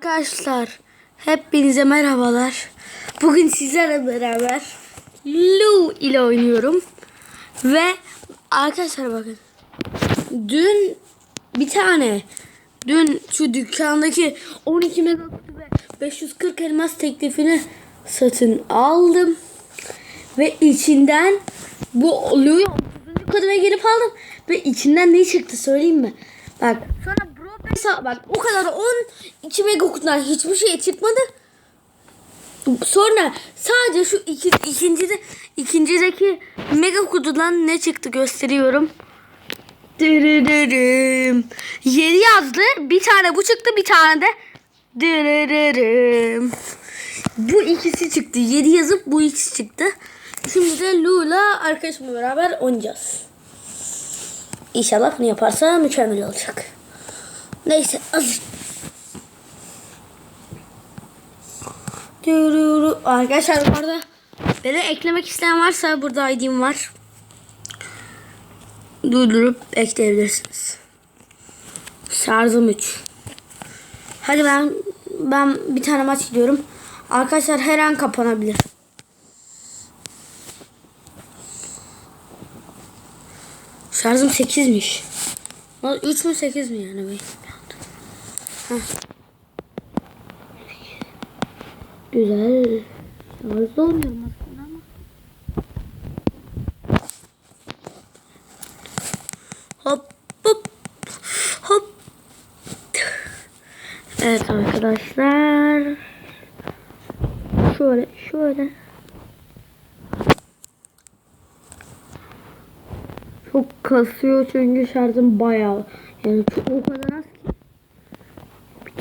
Arkadaşlar hepinize merhabalar. Bugün sizlerle beraber Lu ile oynuyorum. Ve arkadaşlar bakın. Dün bir tane dün şu dükkandaki 12 megakutu ve 540 elmas teklifini satın aldım. Ve içinden bu Lu'yu 30. kademe gelip aldım. Ve içinden ne çıktı söyleyeyim mi? Bak sonra Pesa bak o kadar 12 megakutudan hiçbir şey çıkmadı. Sonra sadece şu iki, ikincide ikincideki mega kutudan ne çıktı gösteriyorum. Dırırırım. 7 yazdı. Bir tane bu çıktı, bir tane de dırırırım. Bu ikisi çıktı. 7 yazıp bu ikisi çıktı. Şimdi de Lula arkadaşımla beraber oynayacağız. İnşallah bunu yaparsa mükemmel olacak. Neyse az Dürürü. Arkadaşlar bu arada beni eklemek isteyen varsa burada ID'm var. Durdurup ekleyebilirsiniz. Şarjım 3. Hadi ben ben bir tane maç gidiyorum. Arkadaşlar her an kapanabilir. Şarjım 8'miş. 3 mü 8 mi yani benim? Heh. Güzel. Şarj da olmuyorum aslında ama. Hop hop hop. Evet arkadaşlar. Şöyle şöyle. Çok kasıyor çünkü şarjım bayağı. Yani çok o kadar.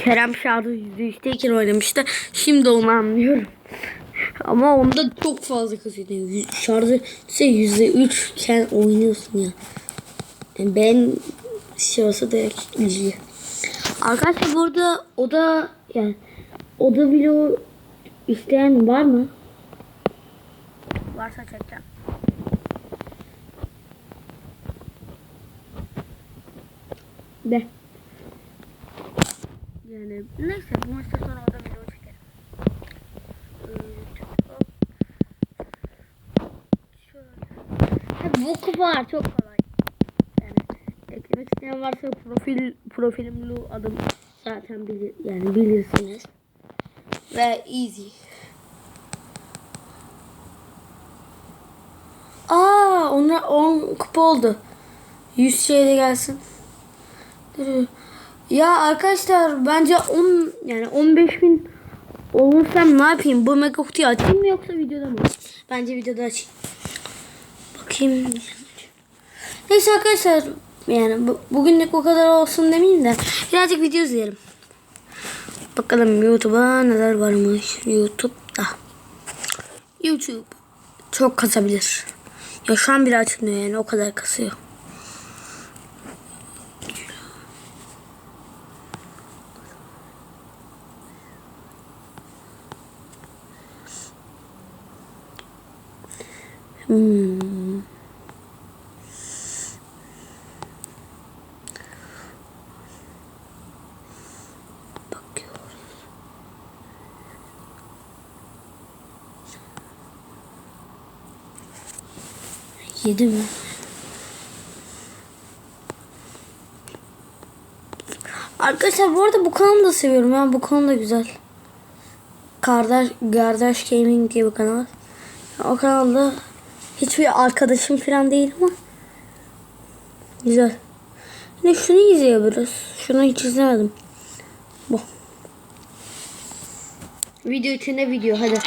Kerem şarjı %3'teyken oynamıştı. Şimdi onu anlıyorum. Ama onda çok fazla kasıyor. Şarjı ise %3 iken oynuyorsun ya. Yani ben şurası direkt üzüyor. Arkadaşlar burada oda yani oda vlogu isteyen var mı? Varsa çekeceğim. De. Yani neyse bu maçtan sonra oda video çekerim. Şöyle. Ha, bu kupa çok kolay. Yani eklemek isteyen varsa profil profilim Lu adım zaten bilir yani bilirsiniz. Ve easy. Aa, onlar 10 kupa oldu. 100 şey de gelsin. Ya arkadaşlar bence 10 yani 15 bin olursam ne yapayım? Bu mega kutuyu açayım mı yoksa videoda mı? Bence videoda açayım. Bakayım. Neyse arkadaşlar yani bu, bugünlük bu kadar olsun demeyeyim de birazcık video izleyelim. Bakalım YouTube'a neler varmış YouTube'da. YouTube çok kasabilir. Ya şu an bile açılmıyor yani o kadar kasıyor. Hmm. Yedi mi? Arkadaşlar bu arada bu kanalı da seviyorum. ya bu kanal da güzel. Kardeş, Kardeş Gaming diye bir kanal. O kanalda hiçbir arkadaşım falan değil ama güzel. Yine şunu izleyebiliriz. Şunu hiç izlemedim. Bu. Video içinde video hadi.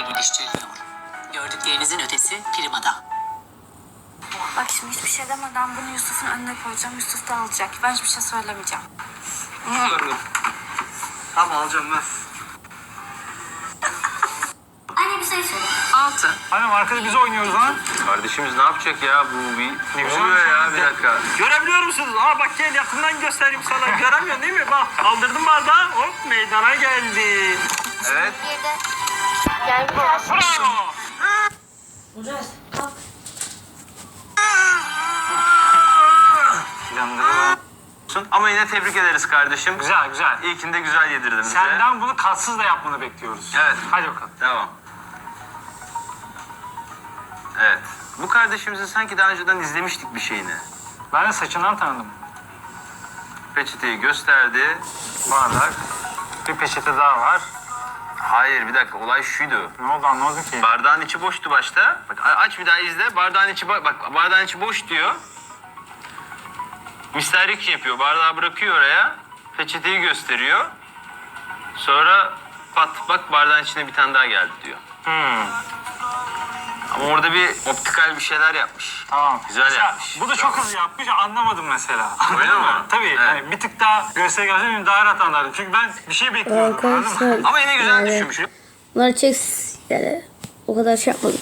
Gördüklerinizin ötesi primada. Bak şimdi hiçbir şey demeden bunu Yusuf'un önüne koyacağım. Yusuf da alacak. Ben hiçbir şey söylemeyeceğim. Tamam alacağım ben. Altı. Hanım arkada biz oynuyoruz lan. Kardeşimiz ne yapacak ya bu bir ne Oğlum oluyor ya bir dakika. Görebiliyor musunuz? Aa bak gel yakından göstereyim sana. Göremiyorsun değil mi? Bak kaldırdım bardağı hop meydana geldi. Evet. Bravo. Yandırı Ama yine tebrik ederiz kardeşim. Güzel güzel. İlkinde güzel yedirdin bize. Senden bunu katsız da yapmanı bekliyoruz. Evet. Hadi bakalım. Devam. Evet. Bu kardeşimizin sanki daha önceden izlemiştik bir şeyini. Ben de saçından tanıdım. Peçeteyi gösterdi. Bardak. Bir peçete daha var. Hayır bir dakika olay şuydu. Ne oldu anlamadım ki. Bardağın içi boştu başta. Bak a- aç bir daha izle. Bardağın içi bo- bak bardağın içi boş diyor. Rick yapıyor. Bardağı bırakıyor oraya. Peçeteyi gösteriyor. Sonra pat bak bardağın içine bir tane daha geldi diyor. Hmm, Ama orada bir optikal bir şeyler yapmış. tamam. Güzel Mesela yapmış. Bu da çok hızlı yapmış anlamadım mesela. Öyle mi? Tabii. Evet. hani bir tık daha göster görseydim daha rahat anlardım. Çünkü ben bir şey bekliyorum. anladın mı? Arkadaşlar Ama yine güzel yani, düşünmüş. Bunları çek yani o kadar şey yapmadım.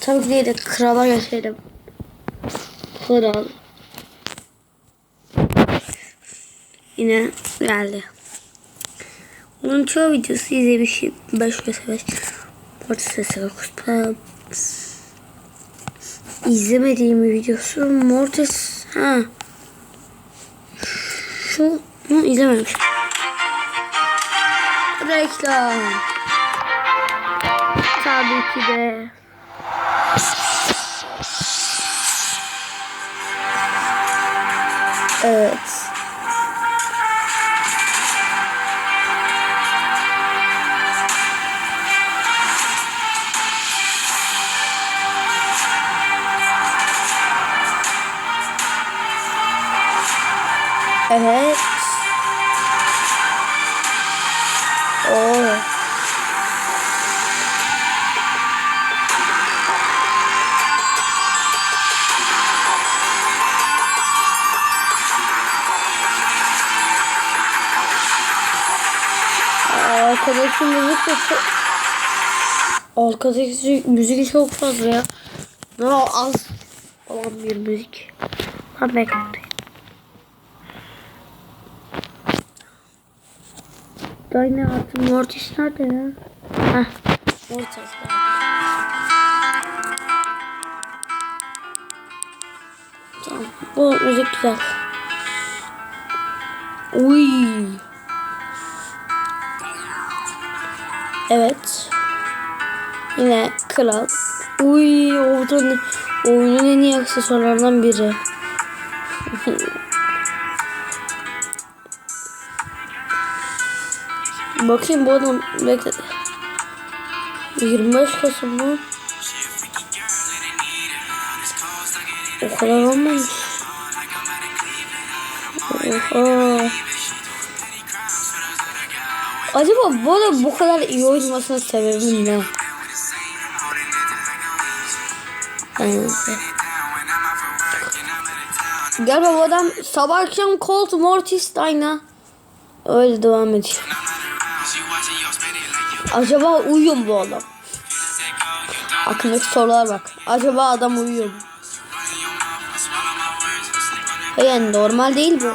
Tabii ki değil de krala geçelim. Kral. Yine geldi. Onun çoğu videosu izlemişim. 5 vs 5. Mortis vs 9. İzlemediğim videosu Mortis. Ha. Şu. Hı, izlememişim. Reklam. Tabii ki de. Evet. Arkadaki müzik de çok... Arkadaki müzik çok fazla ya. Daha az olan bir müzik. Lan bekle. Dayne artık Mortis nerede ya? Heh. Mortis. Tamam. Bu müzik güzel. Uy. Evet. Yine kral. Uy, o da ne- oyunun en iyi aksesuarlarından biri. Bakayım bu adam bekle. 25 Kasım mı? O kadar olmamış. Oha. Acaba bu adam bu kadar iyi oynamasının sebebi ne? Neyse. Galiba bu adam sabah akşam Colt Mortis aynı. Öyle devam ediyor. Acaba uyuyor mu bu adam? Aklımdaki sorular bak. Acaba adam uyuyor mu? Yani normal değil bu.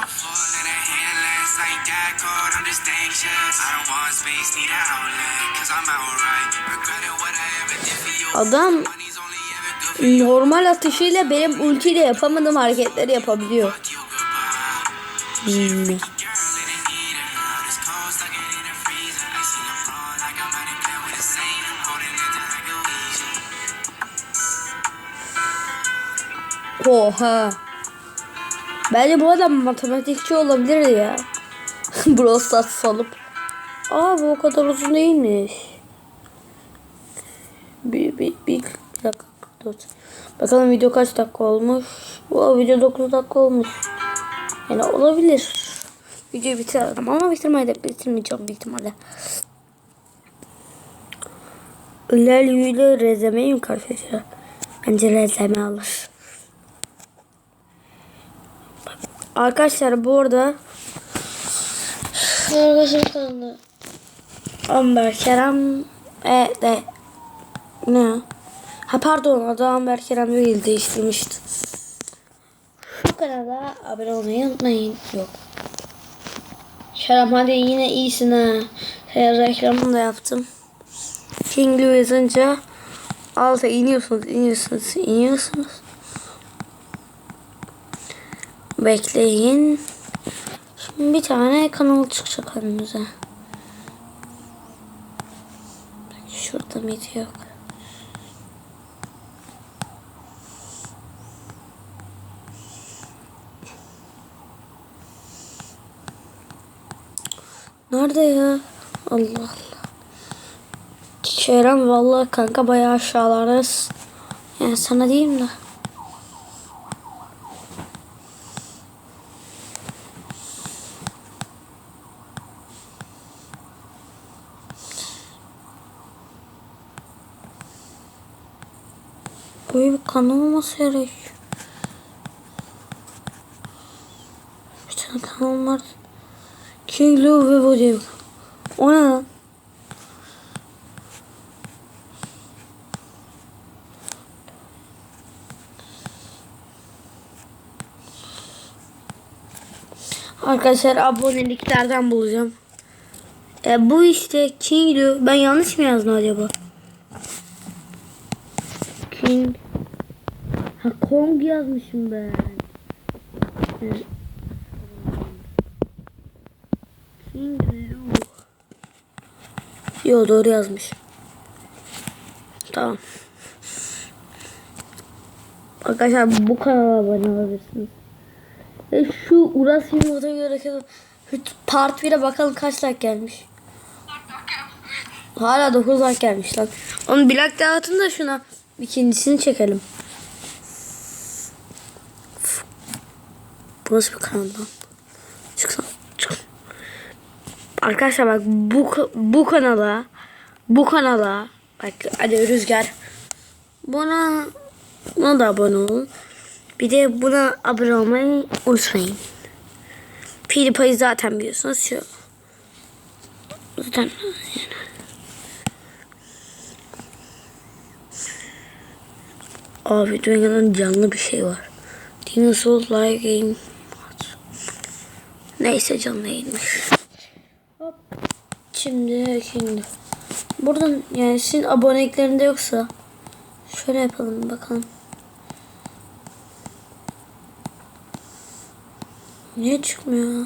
Adam normal atışıyla benim ultiyle yapamadığım hareketleri yapabiliyor. Hmm. Oha. Bence bu adam matematikçi olabilir ya. Brawl Stars salıp. Aa bu o kadar uzun değilmiş. 4. Bakalım video kaç dakika olmuş? Bu video 9 dakika olmuş. Yani olabilir. Videoyu bitiririm ama bitirmeyi de bitirmeyeceğim büyük ihtimalle. Lelyu ile rezemeyi mi karşılaşacak? Bence rezeme alır. Arkadaşlar bu arada Arkadaşım kandı. Amber Kerem e de ne? Ha pardon adı Amber Kerem değil değiştirmişti. Şu kanala abone olmayı unutmayın. Yok. Kerem hadi yine iyisin ha. Şey, reklamını da yaptım. King yazınca alta iniyorsunuz, iniyorsunuz, iniyorsunuz. Bekleyin. Bir tane kanal çıkacak önümüze. Şurada mıydı yok. Nerede ya? Allah Allah. Kerem vallahi kanka bayağı aşağılardayız. Yani sana diyeyim de. Böyle bir kanal olması gerek. Bir tane kanal var. King Lou ve Vodem. O ne lan? Arkadaşlar aboneliklerden bulacağım. E, bu işte King Lou. Ben yanlış mı yazdım acaba? King. Ha Kong yazmışım ben. Evet. King Lou. Yo doğru yazmış. Tamam. Arkadaşlar bu kanala abone olabilirsiniz. Ve şu Uras Yumurta'ya göre part 1'e bakalım kaç like gelmiş. Hala 9 like gelmiş lan. Onu bir like daha atın da şuna ikincisini çekelim. Bu nasıl bir kanal lan? Çıksana. Arkadaşlar bak bu bu kanala bu kanala bak hadi Rüzgar buna buna da abone olun. Bir de buna abone olmayı unutmayın. PewDiePie'yi zaten biliyorsunuz şu. Zaten yani. Abi dünyadan canlı bir şey var. Dinosaur like game. Neyse canlı yayınmış. Şimdi şimdi. Buradan yani sizin aboneliklerinde yoksa şöyle yapalım bakalım. Niye çıkmıyor?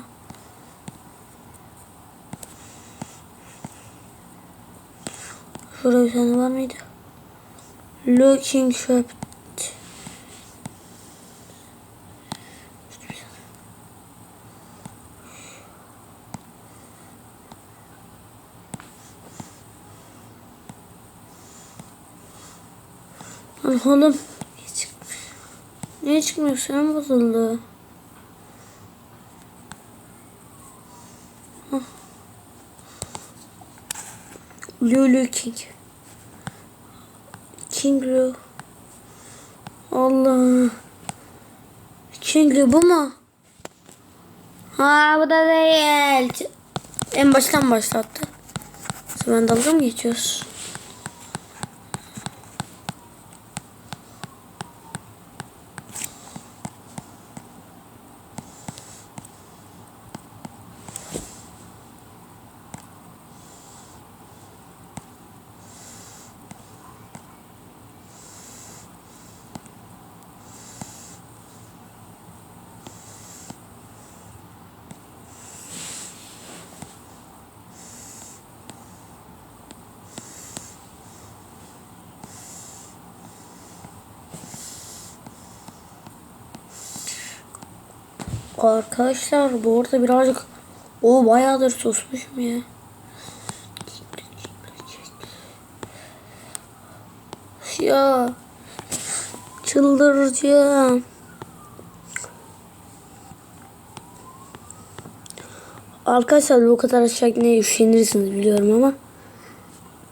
Şurada bir tane var mıydı? Looking shop. Lan oğlum. Niye, çık niye çıkmıyor? Sen bozuldu. Lulu King. King Lu. Allah. King Lu bu mu? Ha bu da değil. En baştan başlattı. Sen dalga mı geçiyoruz? Arkadaşlar bu arada birazcık o bayağıdır susmuşum ya. Ya çıldıracağım. Arkadaşlar bu kadar aşağı ne üşenirsiniz biliyorum ama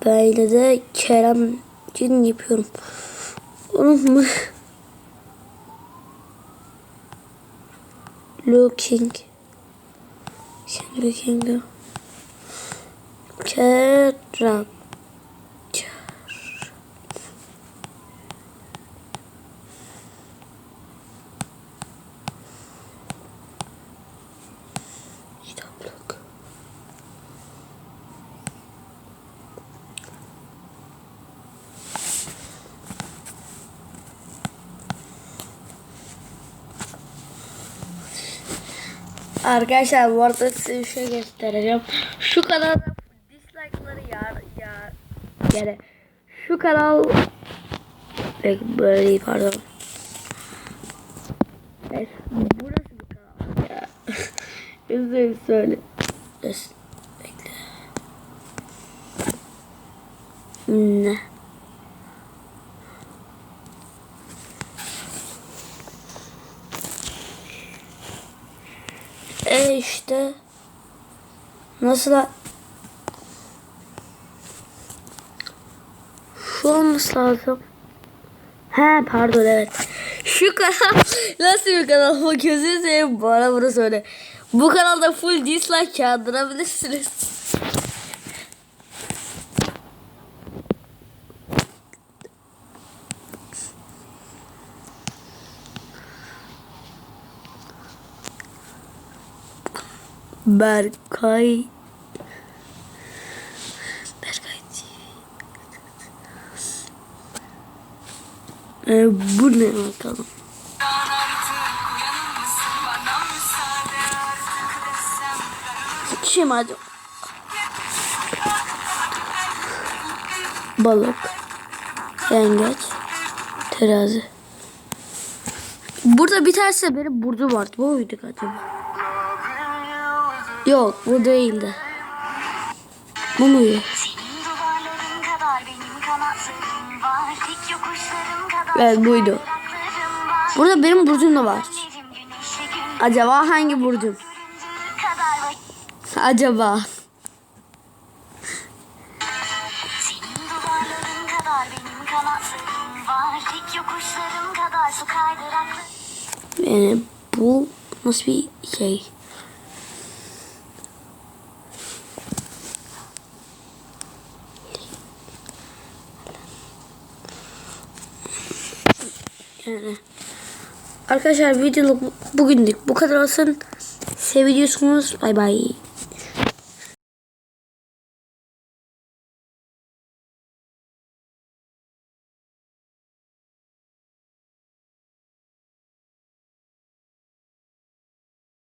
ben yine de Kerem için yapıyorum. Onun looking looking Kerem Arkadaşlar bu arada size bir şey göstereceğim. Şu kanalda dislike'ları yar yar yani şu kanal böyle pardon. Evet, burası bir kanal ya. Özür söyle. Bekle. Ne? E işte. Nasıl Şu olması lazım. He pardon evet. Şu kanal nasıl bir kanal bu gözünü seveyim bana bunu söyle. Bu kanalda full dislike yağdırabilirsiniz. Berkay. Berkay ee, bu ne bakalım? Kim hadi Balık. Yengeç. Terazi. Burada tanesi benim burcu vardı. Bu muydu acaba? Yok bu değildi. Bu muydu? Evet buydu. Burada benim burcum da var. Acaba hangi burcum? Acaba. Yani bu nasıl bir şey? Yani arkadaşlar videoluk bugünlük bu kadar olsun. Seviyorsunuz. Bay bay.